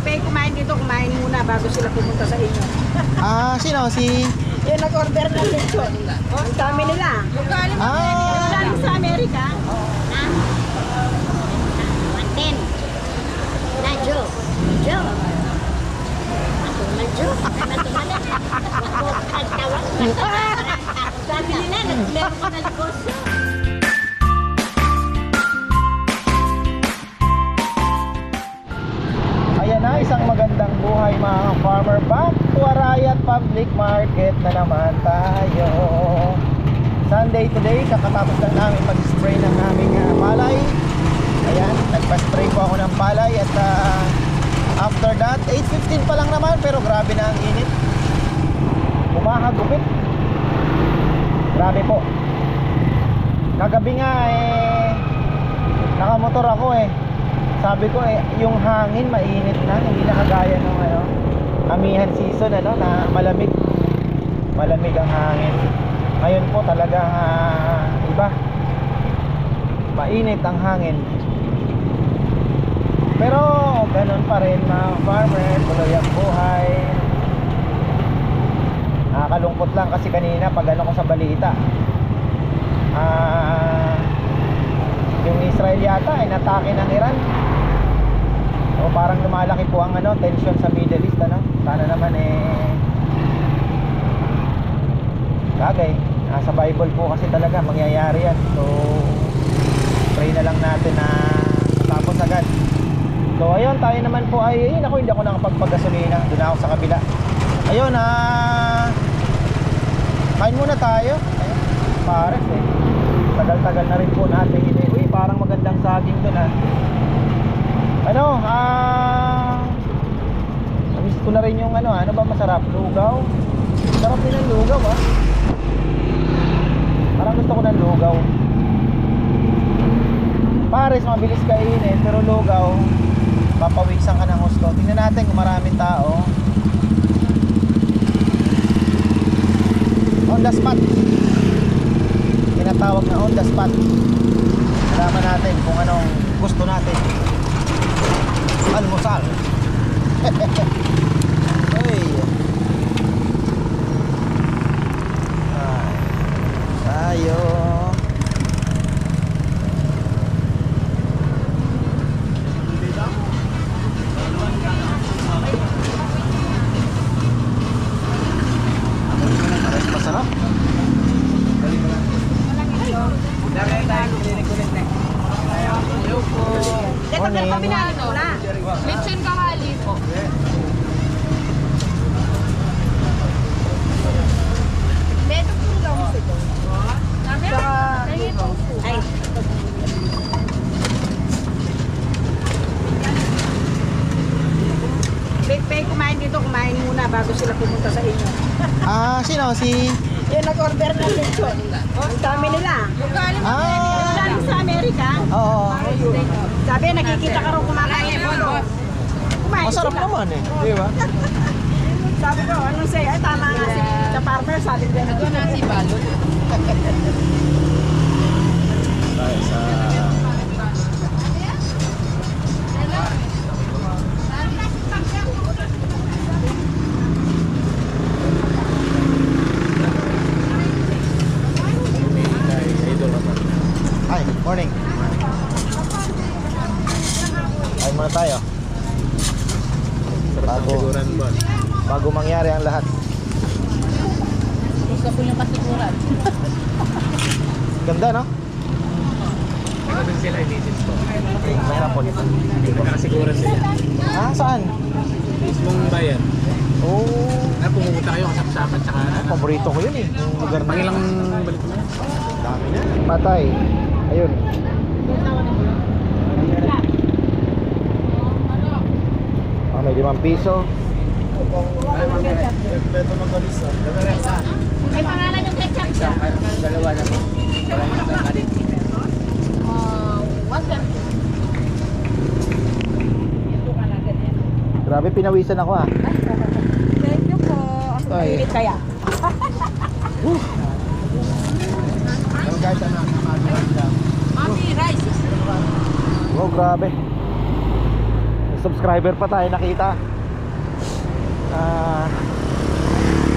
Pay kumain dito, kumain muna bago sila pumunta sa inyo. Ah, sino? Si... Yung nag-order ng lechon. Ang dami nila. Ah! Galing sa Amerika. Martin. Na Joe. Joe. Matumal Joe. Matumal. Huwag mo kagtawan. Sabi nila, nag-meron ko ng negosyo. Ayan na, isang magandang buhay mga farmer. Back to Arayat Public Market na naman tayo. Sunday today, kakatapos lang namin mag-spray ng aming ah, palay. Ayan, nagpa-spray po ako ng palay at ah, after that, 8.15 pa lang naman pero grabe na ang init. Umahagupit Grabe po. Kagabi nga eh Nakamotor ako eh sabi ko eh, yung hangin mainit na, hindi na kagaya ng ano, amihan season ano, na malamig. Malamig ang hangin. Ngayon po talaga ah, iba. Mainit ang hangin. Pero ganun pa rin mga farmer, tuloy ang buhay. Nakakalungkot lang kasi kanina pag ano ko sa balita. Ah, yung Israel yata ay natake ng Iran. O parang lumalaki po ang ano, tension sa Middle East ano. Sana naman eh Bagay, nasa Bible po kasi talaga mangyayari yan. So pray na lang natin na tapos agad. So ayun, tayo naman po ay ayun ako hindi ako nakapagpagasolina. Doon ako sa kabila. Ayun ah Kain muna tayo. Ayun, pares eh. Tagal-tagal na rin po natin. Uy, parang magandang saging doon ah. Ano, ah Namiss ko na rin yung ano, ano ba masarap? Lugaw? Sarap din ang lugaw ah. Parang gusto ko ng lugaw. Pares, mabilis kainin, pero lugaw, papawisan ka ng gusto. Tingnan natin kung maraming tao. On the spot. Tinatawag na on the spot. Malaman natin kung anong gusto natin. Almusal. Uy. Ay. Tayo. Pares masarap. Ito pero Morning. pabinalo na. Lechon kawali po. Meron po lang mo ito. Ay, Big Pay kumain dito, kumain muna bago sila pumunta sa inyo. Ah, sino? Si... Yung nag-order ng lechon. Ang dami nila. Ah! Galing sa Amerika. Oo. Sabi, nakikita ka rin kumakain dito. Kumain Masarap sila. naman eh. Di ba? Sabi ko, anong say? Ay, tama nga si the farmer. Sabi ko, Ito na si Balot. Tayo sa... mismong bayan. Oh. Na pumunta kayo kasapsapan tsaka ah, Paborito ko yun eh. Yung lugar na. pangilang balik mo. Dami na. Patay. Ayun. Ah, may limang piso. Beto Magalis. May pangalan yung ketchup siya. Dalawa na po. 150. Grabe, pinawisan ako ah. Thank you po. Ang Ay. init kaya. Pero guys, ano, Mami, rice. Oh, grabe. subscriber pa tayo nakita. Ah,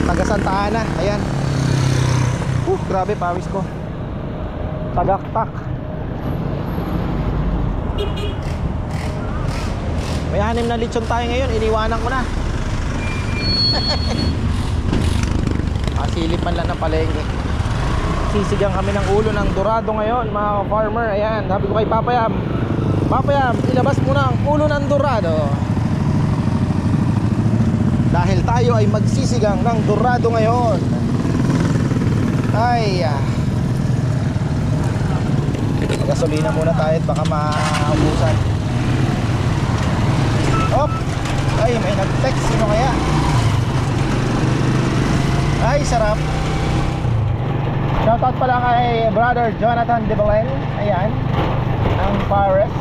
taga Santa Ana, ayan. Uh, grabe pawis ko. Tagaktak. May anim na lechon tayo ngayon, iniwanan ko na. Masilipan lang na palengke. Sisigang kami ng ulo ng dorado ngayon, mga farmer. Ayan, sabi ko kay Papayam. Papayam, ilabas mo na ang ulo ng dorado. Dahil tayo ay magsisigang ng dorado ngayon. Ay, ah. Gasolina muna tayo at baka maubusan. Ay, may nag-text. Sino kaya? Ay, sarap. Shoutout pala kay brother Jonathan De Belen. Ayan. Ng Paris.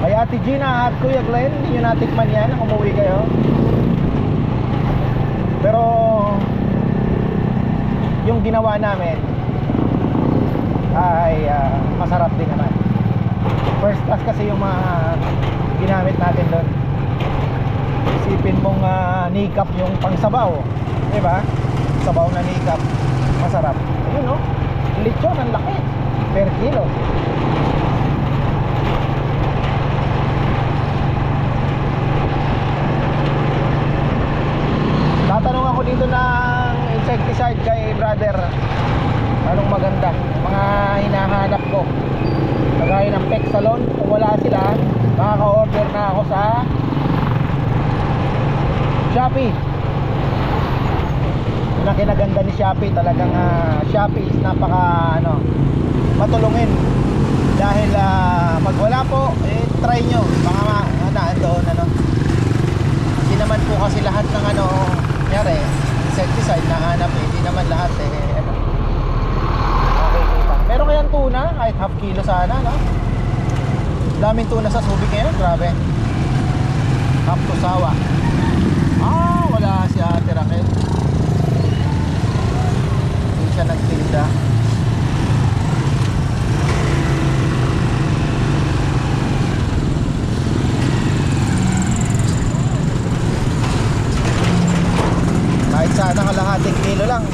Kay Ate Gina at Kuya Glenn. Hindi nyo natikman yan. Umuwi kayo. Pero yung ginawa namin ay ah, masarap din naman. First class kasi yung mga ginamit natin doon. Isipin mong uh, nikap yung pangsabaw. Di ba? Sabaw na nikap. Masarap. Ayun no? Lechon, ang laki. Per kilo. Tatanong ako dito ng insecticide kay brother. Anong maganda? Mga hinahanap ko. Kagaya ng Peck Salon. Kung wala sila, makaka-order na ako sa Shopee. Yun ang kinaganda ni Shopee. Talagang ah, Shopee is napaka ano, matulungin. Dahil ah, pag wala po, eh, try nyo. Ma, ano, doon ano. Hindi naman po kasi lahat ng ano, nyari, insecticide na hanap eh. Hindi naman lahat eh. Ano, makikita. Pero kaya tuna, kahit half kilo sana, no? Daming tuna sa Subic ngayon, grabe. Half to sawa. Ah, wala si Ate Raquel. Hindi siya nagtinda. Kahit sana kalahating kilo lang.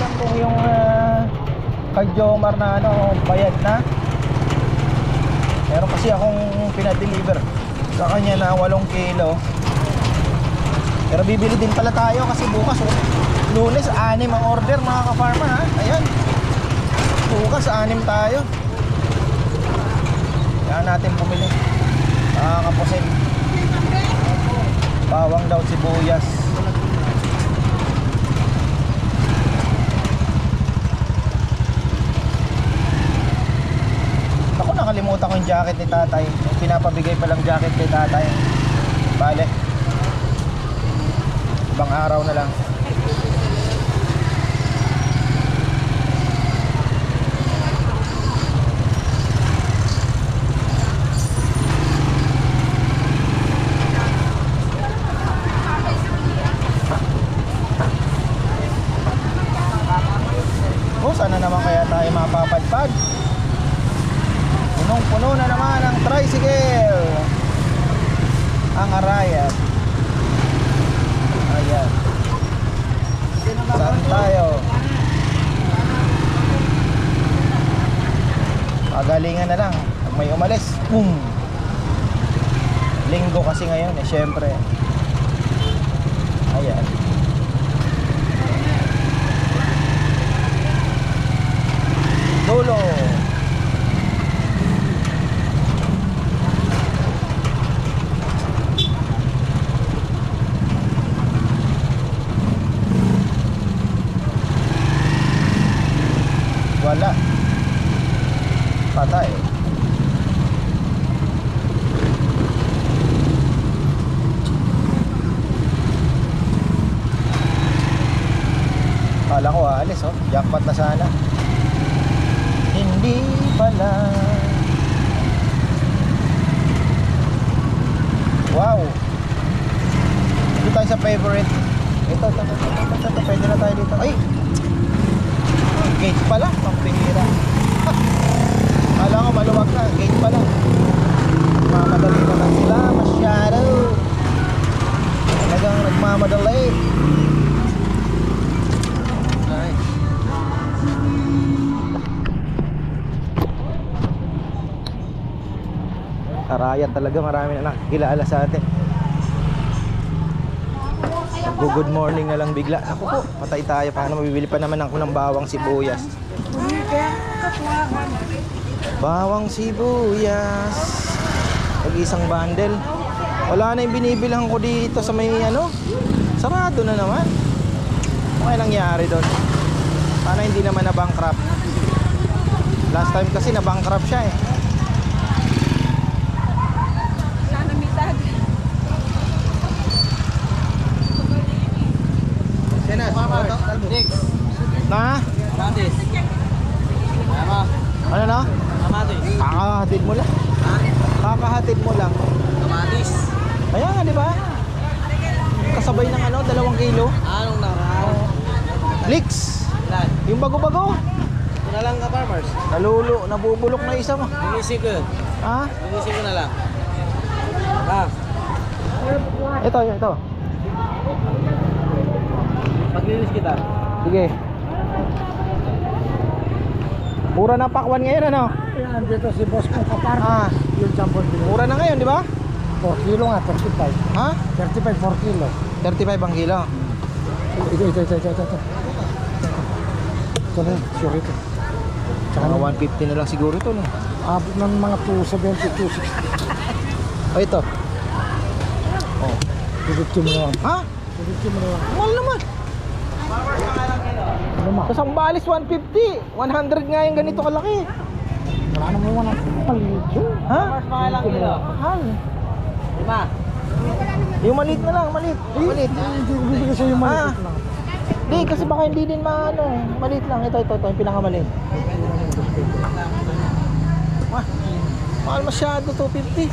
alam kung yung uh, kay Jomar na ano, bayad na. Meron kasi akong pinadeliver sa kanya na 8 kilo. Pero bibili din pala tayo kasi bukas oh, lunes, anim ang order mga ka-farmer ha. Ayan. Bukas, anim tayo. Kaya natin bumili. Mga kapusin. Bawang daw sibuyas. Ako nakalimutan ko yung jacket ni tatay. Yung pinapabigay palang jacket ni tatay. Bale. Ibang araw na lang. Karayat talaga, marami na nakikilala sa atin. Good morning na lang bigla. Ako po, patay tayo. Paano mabibili pa naman ako ng bawang sibuyas? Bawang sibuyas. Pag isang bundle. Wala na yung binibilang ko dito sa may ano. Sarado na naman. Ano nangyari doon? Sana hindi naman na bankrupt. Last time kasi na bankrupt siya eh. Na? Ano na? Kakahatid mo lang. Kakahatid mo lang. Kaya nga, di ba? Kasabay ng ano, dalawang kilo. Anong naman? Leaks! Yung bago-bago. Ito na lang ka farmers. Nalulo, nabubulok na isa mo. Linisin ko. Ha? Linisin ko na lang. Ah, Ito, ito. Paglinis kita. Sige. Mura na pakwan ngayon, ano? Yan, dito si boss ko kapar. Ah, Yung jambon din. mura na ngayon, di ba? 4 kilo nga, 35. Ha? 35, 4 kilo. 35 ang kilo. Ito, ito, ito, ito, ito. ito. Na, sure ito. Tsaka Mga na, 150 na lang siguro ito, no? abot ng mga 270, 260. Oh, ito. Oh. Dudukti mo na lang. Ha? Dudukti mo na lang. Mahal naman. Ma? Sa Sambales, 150. 100 nga yung ganito kalaki. Wala naman wala. Palidyo. Ha? Mahal. Lima. Yung maliit na lang, maliit. Maliit. Hindi ko bibigay sa'yo yung Ah. maliit lang. Di, kasi baka hindi din maano. Maliit lang. Ito, ito, ito. Yung pinakamaliit. Wah, mahal masyado, 250.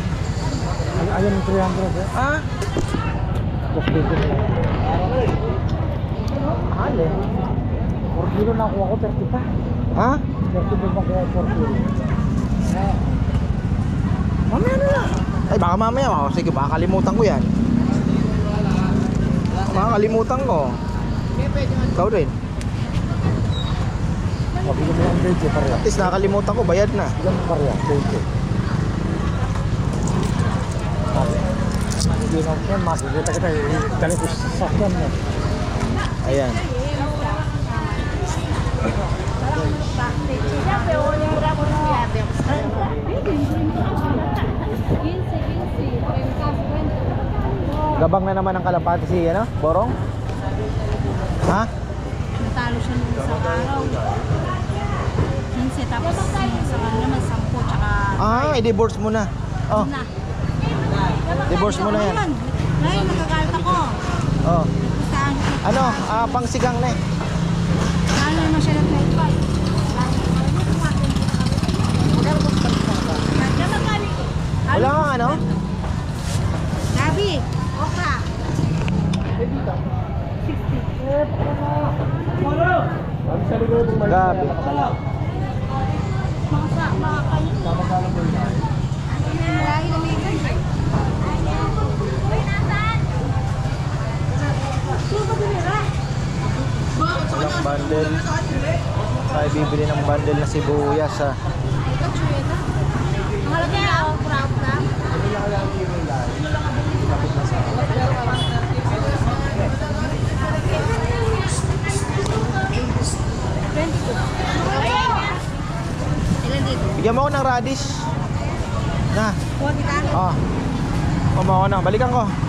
Ay, Ayan yung 300 eh. Ha? Tapos dito na lang. Mahal eh. 4 kilo na kuha ko, 30 pa. Ha? 30 pa kuha ko, 4 kilo. Mamaya na lang. Ay, baka mamaya. Baka, sige, baka kalimutan ko yan. Baka kalimutan ko. Ikaw rin. Mabili mo yung veggie pareha. At least nakalimutan ko, bayad na. Ilan pareha? Veggie. Hindi na yan, makikita kita. Dali ko sa sakyan mo. Ayan. Gabang na naman ang kalapati si, ano? Borong? Ha? Natalo siya nung isang araw. 15 tapos sa kanya naman 10 tsaka Ah, i-divorce mo na. Oh, na. divorce mo na yan. Ngayon nagkagalit ako. Oh. Ano, ah, pangsigang na eh. Lalo naman siya ng flight fight. Wala kang ano? Gabi, okra. Gabi. Mga sa, mga kayo. Marami na may ganyan. Walang bundle. Tayo bibili ng bundle na sibuyas ha. Mahalaga okra, okra. Ilan dito? Bigyan mo ako ng radish. Na. Kuha kita? Oh. Kumawa ako na. Balikan ko.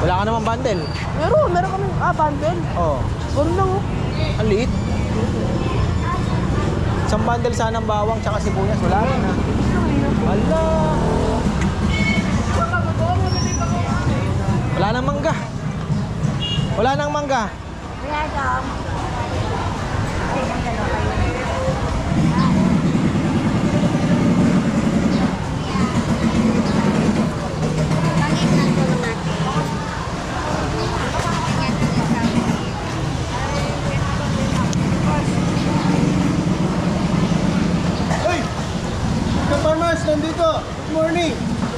Wala ka naman bundle. Meron, meron kami. Ah, bundle. Oh. Meron lang oh. Ang liit. Isang bundle sana ng bawang tsaka sibuyas. Wala rin ha. Wala. Wala nang mangga. Wala nang mangga. Kaya daw. Pangit na ko naman. performance nandito. Good morning.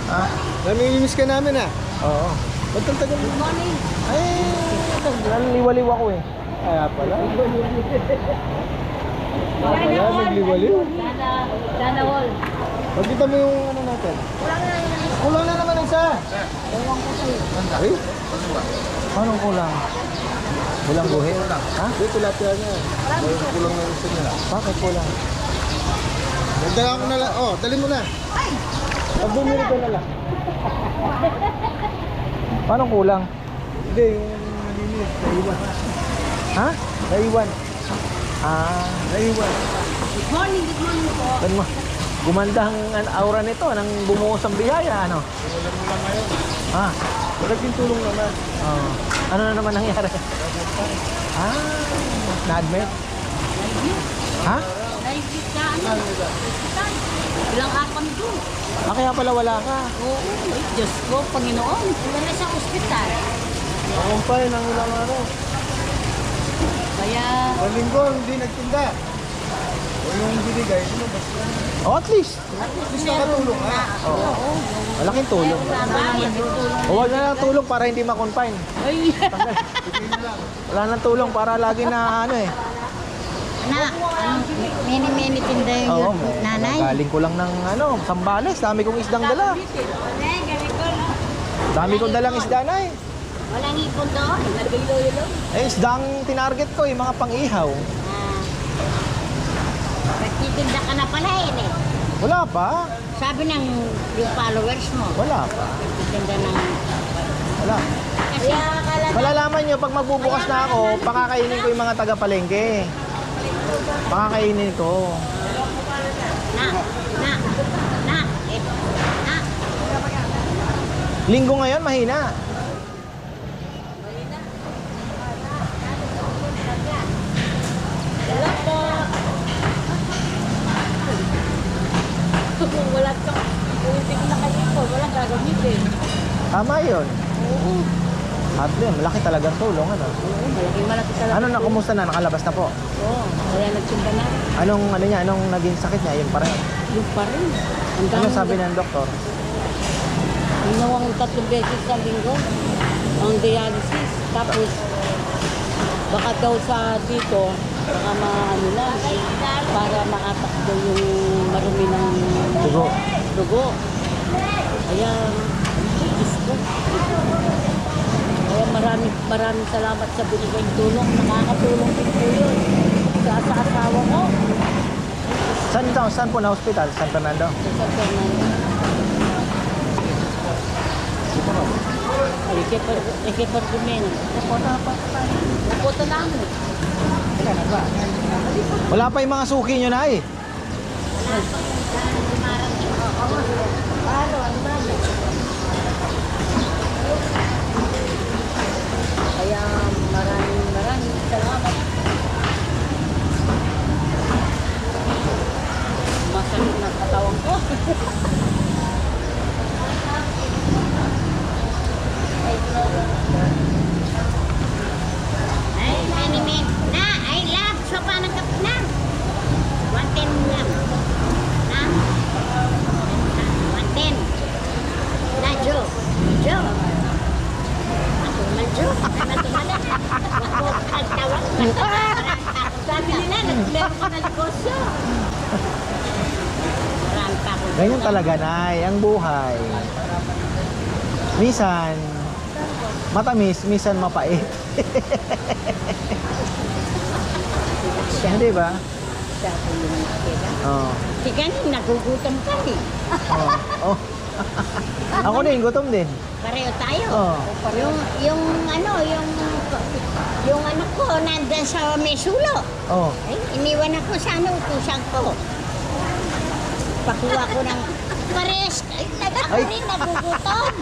Ha? Namimiss ka namin ha? Oo. Ba't ang tagal? Good morning. Ay, nanliwaliw ako eh. Kaya pala. Kaya nagliwaliw. Dana Wall. Pagkita mo yung ano natin. Kulang na naman isa. Kulang na naman isa. Ewan ko sa'yo. Ay? Anong kulang? Kulang buhi? Ha? Hindi, tilapia niya. Kulang na isa nila. Bakit kulang? Nagdala ko na lang. Oh, dali mo na. Pag bumili ka na lang. Paano kulang? Hindi, yung nalinis. Naiwan. Ha? Naiwan. Ah, Naiwan. Good morning, good morning po. Ban mo. Gumanda ang an- aura nito nang bumuhos ang biyaya, ano? Wala mo lang ngayon. Ha? Malaking tulong naman. Oh. Ano na naman nangyari? ah, na-admit? Ha? Naibig ka, ano? Hospital. Ilang araw kami doon. Ah, kaya pala wala ka. Oo, ay, Diyos ko, Panginoon. Wala sa ospital. Nakumpay ng ilang araw. Kaya, Sa linggo, hindi nagtinda. O yung binigay, lumabas na. Oh, at least. at least nakatulong ka. Oo. Malaking tulong. Meron na na lang tulong para hindi ma-confine. Ay, Wala nang tulong para lagi na ano eh. Na, ano, many-many tinda Oo, yung nanay. galing ko lang ng ano, Sambales. Dami kong isdang dala. Eh, galing ko, no? Dami kong dalang isda na eh. Walang ipon doon. Nagbilo-ilo. Eh, isdang tinarget ko eh, mga pang-ihaw. Ah. Nagtitinda ka na pala yun eh. Wala pa. Sabi ng yung followers mo. Wala pa. Nagtitinda ng... Wala. Kasi, Malalaman nyo, pag magbubukas na ako, pakakainin ko yung mga taga-palengke. Pakakainin ko. na, na, na, eh, na. Linggo ngayon, mahina. Wala po. Kung wala ka, kung hindi ko nakaipon, wala gagamitin. Tama yun. Oo. Yun, malaki talagang tulong. Ano? Oo, malaki malaki talaga. Ano na, kumusta na? Nakalabas na po. Oo, kaya nagsimba na. Anong, ano niya, anong naging sakit niya? Yun pa rin. Yung pa rin. Ang Ano sabi ng doktor? Ginawang tatlong beses sa linggo ang dialysis. Tapos, baka daw sa dito, baka maano na, para maatak daw yung marumi ng Dugo. dugo. Kaya, Diyos ko. Kaya maraming salamat sa binigay tulong. Nakakatulong din po yun. Sa, sa asawa ko, Saan daw? Saan po na hospital? San Fernando? sa San Fernando. Ay, kipar, ay, kipar kumin. Napunta pa tayo. Napunta namin. Wala pa yung mga suki nyo na eh. Kaya maraming maraming salamat. Masakit na katawan ko. Ay, anime. Na, I love sopa ng kapitnan. One ten lang. Na? One ten. Na, Joe. Joe. Matumal, Joe. Ay, matumal. Ako, nagtawag. Sabi nila, nagmeron ko na negosyo. Marami pa ako. Ganyan talaga, Nay. Ang buhay. Misan, matamis, misan mapait. Hindi ba? Oo. Si Ganing, nagugutom ka eh. Oh. oh. Ako din, gutom din. Pareho tayo. Oo. Yung, yung ano, yung, yung ano ko, nandun sa Mesulo. Oh. Ay, iniwan ako sa ano, utusan ko. Pakuha ko ng pares. Ako rin, nagugutom.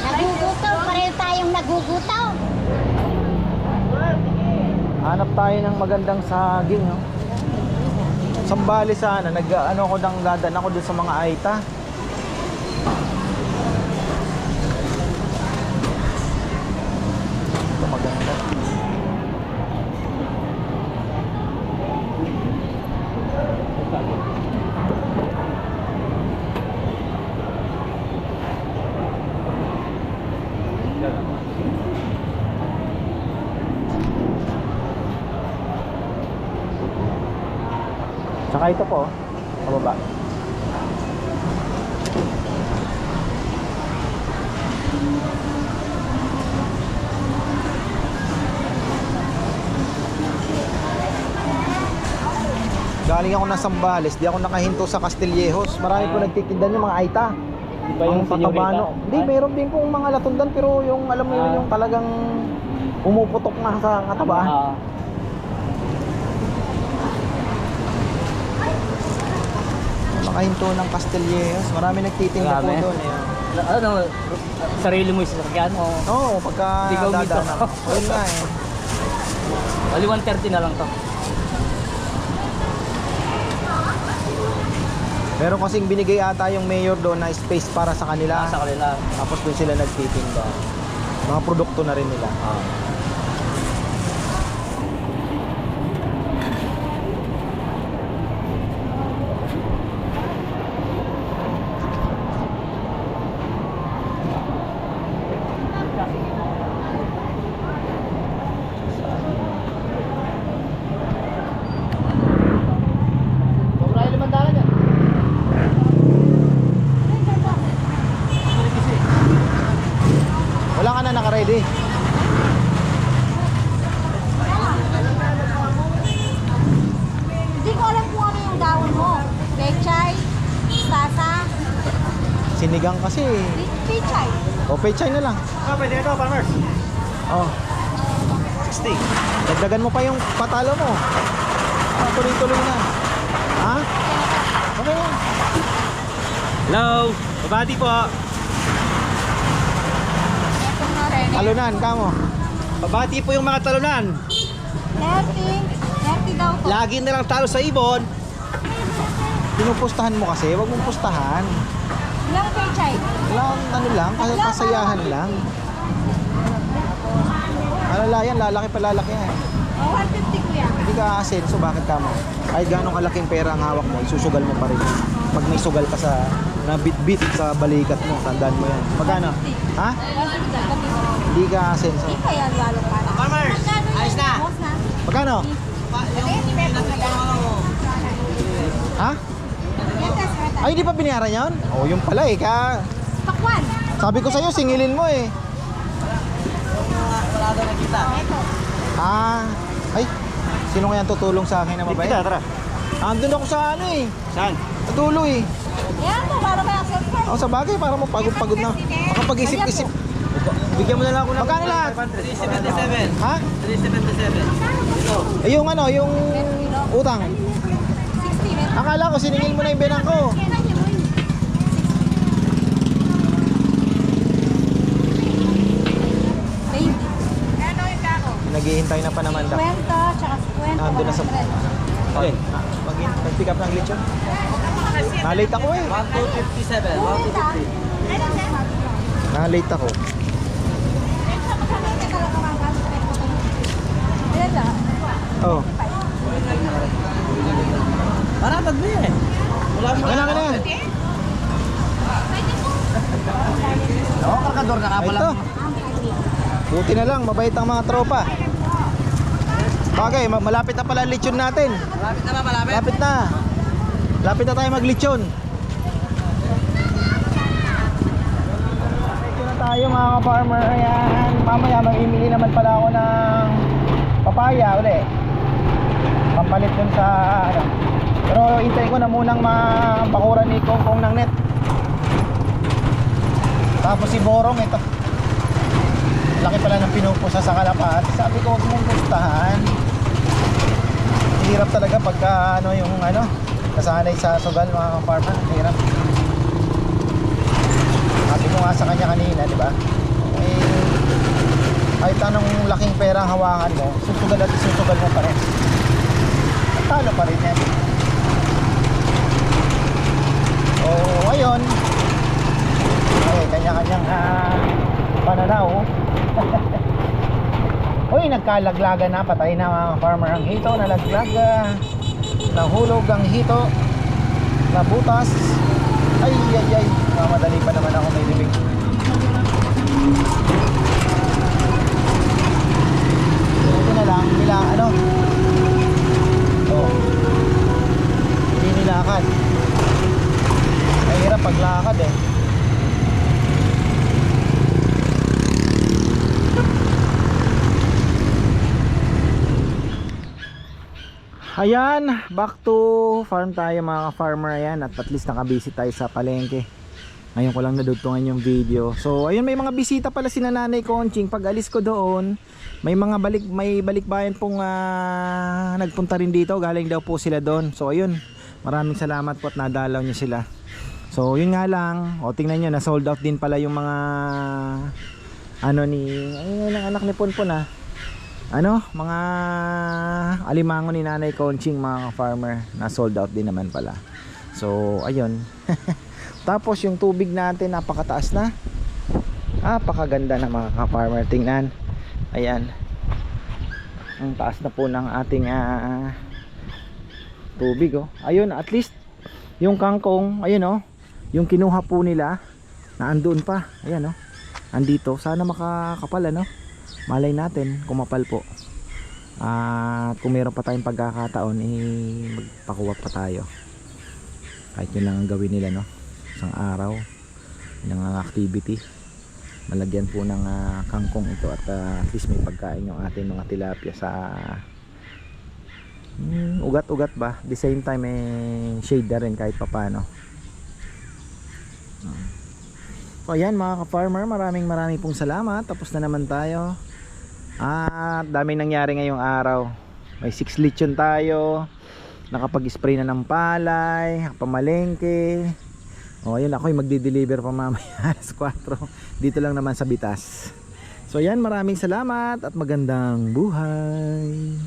nagugutom, pareho tayong nagugutom. Hanap tayo ng magandang saging, no? Sambali sana, nag ano ako nang dadan ako dun sa mga aita. Tsaka ito po, pababa. Galing ako ng Sambales, di ako nakahinto sa Castillejos. Marami po nagtitinda yung mga aita. Di ba yung Ang patabano. Hindi, meron din pong mga latundan pero yung alam mo yun, Ah. yung talagang pumuputok na sa katabaan. Ah, Nakahinto ng Castillejos. Marami nagtitinda po doon. Eh. ano, sarili mo yung sasakyan o Oo, pagka Hindi ka umito. dadaan. Ayun nga eh. Bali 130 na lang to. Meron kasing binigay ata yung mayor doon na space para sa kanila. Sa kanila. Tapos doon sila nagtitinda. Mga produkto na rin nila. Ah. Wala ka na naka-ready. Hindi ko alam kung ano yung dahon mo. Pechay, stasa, Sinigang kasi. Eh. pechay. O, pechay na lang. Ah, pwede ito, farmers. Oh. 60. Dagdagan mo pa yung patalo mo. Ah, tuloy-tuloy na. Ha? Okay lang. Hello, babati po. Talunan, kamo. Babati po yung mga talunan. 30, 30 daw po. Lagi na lang talo sa ibon. Pinupustahan mo kasi, wag mong pustahan. Yung pechay. Lang, ano lang, kasi kasayahan lang. Ano lang yan, lalaki pa lalaki yan. O, 150 kuya. Hindi ka asenso, bakit ka mo? Kahit gano'ng kalaking pera ang hawak mo, isusugal mo pa rin. Pag may sugal ka sa, na bit-bit sa balikat mo, tandaan mo yan. Magkano? Ha? 150. Hindi ka asenso. Hindi kaya lalo para. Farmers, ayos na. Magkano? Ha? Ay, hindi pa binayaran yan? Oh, yung pala eh, ka... Pakwan. Sabi ko sa'yo, singilin mo eh. Wala daw nakita. Ah, ay, sino kaya tutulong sa akin na mabait? Kita, tara. Andun ako sa ano eh, Saan? sa dulo eh. Yan po, para may exercise. Ako sa bagay, para mo pagod-pagod na. Makapag-isip-isip. Bigyan mo na lang ako ng Magkano lahat? 377. Ha? 377. Eh, yung ano, yung utang. 60 metas. Akala ko siningil mo na yung benang ko. Naghihintay na pa naman daw. Kwenta, tsaka kwenta. Nandun na sa... 100. Okay. Mag mag-pick up ng lechon. Na-late ako eh. 1257. Kwenta. Na-late ako. Oh. Para tagbi eh. Wala mo Magkano ka na? Oo, na nga pala. Ito. Buti na lang, mabait ang mga tropa. Bagay, ma- malapit na pala ang lechon natin. Malapit na ba, malapit? Lapit na. Lapit na tayo maglechon. Medyo na tayo mga ka-farmer. Ayan. Mamaya mamimili naman pala ako ng papaya uli. Pampalit dun sa ano. Pero hintayin ko na munang mapakuran ni Kong Kong ng net. Tapos si Borong ito. Laki pala ng pinupusa sa kalapat. Sabi ko huwag mong gustahan. Hirap talaga pagka ano yung ano nasanay sa sugal mga farmer. Hirap. Sabi ko nga sa kanya kanina, di ba? Eh, kahit anong laking pera hawakan mo, susugal at susugal mo pa rin. Talo pa rin yan. So, ayun. Okay, kanya-kanyang ah, pananaw. Uy, nagkalaglaga na. Patay na mga farmer ang hito. Nalaglaga. Nahulog ang hito. Nabutas. Ay, ay, ay. Mamadali pa naman ako may libing. Ito na lang. Nila, ano? paglakad eh Ayan, back to farm tayo mga ka-farmer ayan at at least nakabisit tayo sa palengke. Ngayon ko lang nadugtungan yung video. So ayun may mga bisita pala si Nanay Konching. Pag alis ko doon, may mga balik may balikbayan pong uh, nagpunta rin dito, galing daw po sila doon. So ayun, maraming salamat po at nadalaw niyo sila. So yun nga lang, o tingnan nyo na sold out din pala yung mga ano ni ayun ang anak ni Ponpon ah ano, mga alimango ni Nanay Conching mga farmer na sold out din naman pala. So, ayun. Tapos yung tubig natin napakataas na. Napakaganda na mga ka-farmer. Tingnan. Ayan. Ang taas na po ng ating ah, tubig oh. Ayun, at least yung kangkong, ayun oh. Yung kinuha po nila na andun pa. Ayan oh. Andito. Sana makakapal ano? Malay natin kumapal po. At kung meron pa tayong pagkakataon eh magpakuha pa tayo. Kahit yun lang ang gawin nila no? Isang araw yun ang activity. Malagyan po ng ah, kangkong ito at ah, at least may pagkain yung ating mga tilapia sa mm, ugat-ugat ba? The same time eh shade na rin kahit papano So ayan mga ka-farmer, maraming maraming pong salamat. Tapos na naman tayo. At daming nangyari ngayong araw. May 6 lechon tayo. Nakapag-spray na ng palay, pamalengke. O ayun ako yung magdi-deliver pa mamaya alas 4. Dito lang naman sa Bitas. So yan, maraming salamat at magandang buhay.